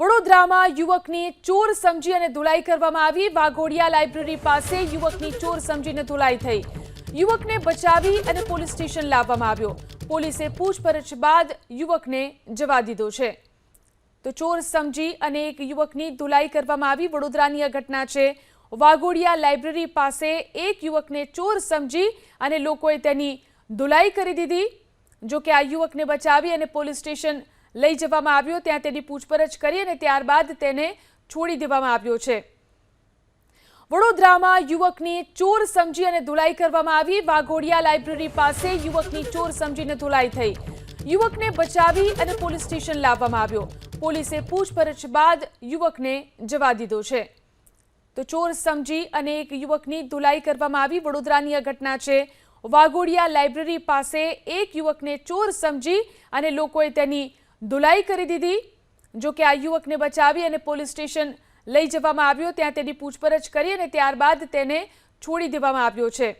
વડોદરામાં યુવકની ચોર સમજી અને ધુલાઈ કરવામાં આવી. વાઘોડિયા લાઇબ્રેરી પાસે યુવકની ચોર સમજીને ધુલાઈ થઈ. યુવકને બચાવી અને પોલીસ સ્ટેશન લાવવામાં આવ્યો. પોલીસે પૂછપરછ બાદ યુવકને જવા દીધો છે. તો ચોર સમજી અને એક યુવકની ધુલાઈ કરવામાં આવી. વડોદરાની આ ઘટના છે. વાઘોડિયા લાઇબ્રેરી પાસે એક યુવકને ચોર સમજી અને લોકોએ તેની ધુલાઈ કરી દીધી જો કે આ યુવકને બચાવી અને પોલીસ સ્ટેશન લઈ જવામાં આવ્યો, ત્યાં તેની પૂછપરછ કરી અને ત્યારબાદ તેને છોડી દેવામાં આવ્યો છે. વડોદરામાં યુવકની ચોર સમજી અને ધુલાઈ કરવામાં આવી. વાઘોડિયા લાઇબ્રેરી પાસે યુવકની ચોર સમજીને ધુલાઈ થઈ. યુવકને બચાવી અને પોલીસ સ્ટેશન લાવવામાં આવ્યો. પોલીસે પૂછપરછ બાદ યુવકને જવા દીધો છે. તો ચોર સમજી અને એક યુવકની ધુલાઈ કરવામાં આવી. વડોદરાની આ ઘટના છે. વાઘોડિયા લાઇબ્રેરી પાસે એક યુવકને ચોર સમજી અને લોકોએ તેની ધુલાઈ કરી દીધી, જો કે આ યુવકને બચાવી અને પોલીસ સ્ટેશન લઈ જવામાં આવ્યો, ત્યાં તેની પૂછપરછ કરી અને ત્યારબાદ તેને છોડી દેવામાં આવ્યો છે.